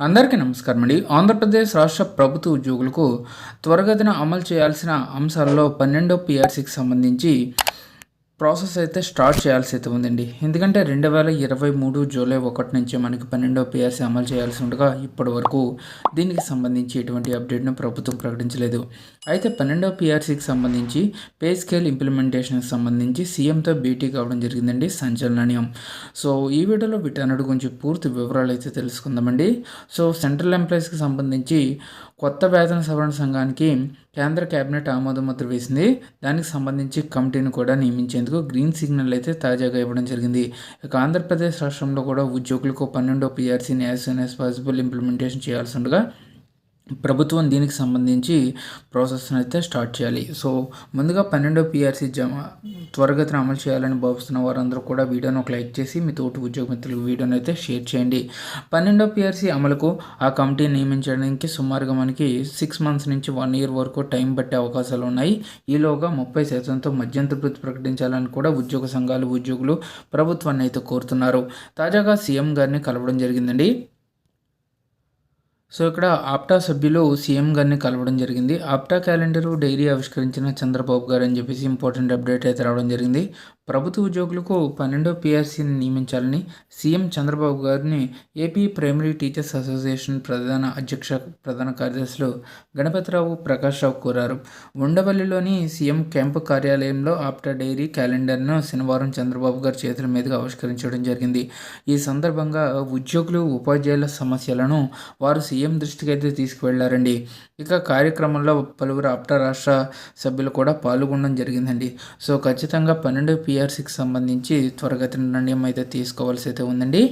అందరికీ నమస్కారం అండి. ఆంధ్రప్రదేశ్ రాష్ట్ర ప్రభుత్వ ఉద్యోగులకు త్వరగతిన అమలు చేయాల్సిన అంశాలలో పన్నెండో పిఆర్సీకి సంబంధించి ప్రాసెస్ అయితే స్టార్ట్ చేయాల్సి అయితే ఉందండి. ఎందుకంటే రెండు వేల ఇరవై మూడు జూలై ఒకటి నుంచి మనకి పన్నెండో పిఆర్సీ అమలు చేయాల్సి ఉండగా ఇప్పటి వరకు దీనికి సంబంధించి ఎటువంటి అప్డేట్ను ప్రభుత్వం ప్రకటించలేదు. అయితే పన్నెండో పిఆర్సీకి సంబంధించి పే స్కేల్ ఇంప్లిమెంటేషన్కి సంబంధించి సీఎంతో భేటీ కావడం జరిగిందండి సంచలనం సో ఈ వీడియోలో వీటన్నిటి గురించి పూర్తి వివరాలు అయితే తెలుసుకుందామండి. సో సెంట్రల్ ఎంప్లాయీస్కి సంబంధించి కొత్త వేతన సవరణ సంఘానికి కేంద్ర కేబినెట్ ఆమోద ముద్ర వేసింది. దానికి సంబంధించి కమిటీని కూడా నియమించేందుకు గ్రీన్ సిగ్నల్ అయితే తాజాగా ఇవ్వడం జరిగింది. ఇక ఆంధ్రప్రదేశ్ రాష్ట్రంలో కూడా ఉద్యోగులకు పన్నెండో పిఆర్సీని as soon as possible implementation చేయాల్సి ఉండగా ప్రభుత్వం దీనికి సంబంధించి ప్రాసెస్ని అయితే స్టార్ట్ చేయాలి. సో ముందుగా పన్నెండో పిఆర్సీ జమ త్వరగతిన అమలు చేయాలని భావిస్తున్న వారందరూ కూడా వీడియోను ఒక లైక్ చేసి మీ తోటి ఉద్యోగ మిత్రులకు వీడియోని అయితే షేర్ చేయండి. పన్నెండో పిఆర్సీ అమలుకు ఆ కమిటీ నియమించడానికి సుమారుగా మనకి సిక్స్ మంత్స్ నుంచి వన్ ఇయర్ వరకు టైం పట్టే అవకాశాలు ఉన్నాయి. ఈలోగా ముప్పై శాతంతో మధ్యంతర వృత్తి ప్రకటించాలని కూడా ఉద్యోగ సంఘాలు ఉద్యోగులు ప్రభుత్వాన్ని అయితే కోరుతున్నారు. తాజాగా సీఎం గారిని కలవడం జరిగిందండి. సో ఇక్కడ ఆప్టా సభ్యులు సీఎం గారిని కలవడం జరిగింది. ఆప్టా క్యాలెండరు డైరీ ఆవిష్కరించిన చంద్రబాబు గారు అని చెప్పేసి ఇంపార్టెంట్ అప్డేట్ అయితే రావడం జరిగింది. ప్రభుత్వ ఉద్యోగులకు పన్నెండో పిఆర్సీని నియమించాలని సీఎం చంద్రబాబు గారిని ఏపీ ప్రైమరీ టీచర్స్ అసోసియేషన్ ప్రధాన అధ్యక్ష ప్రధాన కార్యదర్శులు గణపతిరావు ప్రకాష్ రావు కోరారు. ఉండవల్లిలోని సీఎం క్యాంపు కార్యాలయంలో ఆప్టా డైరీ క్యాలెండర్ను శనివారం చంద్రబాబు గారి చేతుల మీదుగా ఆవిష్కరించడం జరిగింది. ఈ సందర్భంగా ఉద్యోగులు ఉపాధ్యాయుల సమస్యలను వారు సీఎం దృష్టికి అయితే తీసుకువెళ్ళారండి. ఇక కార్యక్రమంలో పలువురు ఆప్టా రాష్ట్ర సభ్యులు కూడా పాల్గొనడం జరిగిందండి. సో ఖచ్చితంగా పన్నెండు పిఆర్సీకి సంబంధించి త్వరగతిన నిర్ణయం అయితే తీసుకోవాల్సి అయితే ఉందండి.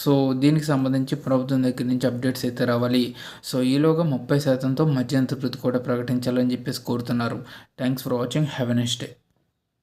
సో దీనికి సంబంధించి ప్రభుత్వం దగ్గర నుంచి అప్డేట్స్ అయితే రావాలి. సో ఈలోగా ముప్పై శాతంతో మధ్యంతర వృత్తి కూడా ప్రకటించాలని చెప్పేసి కోరుతున్నారు. Thanks for watching have a next day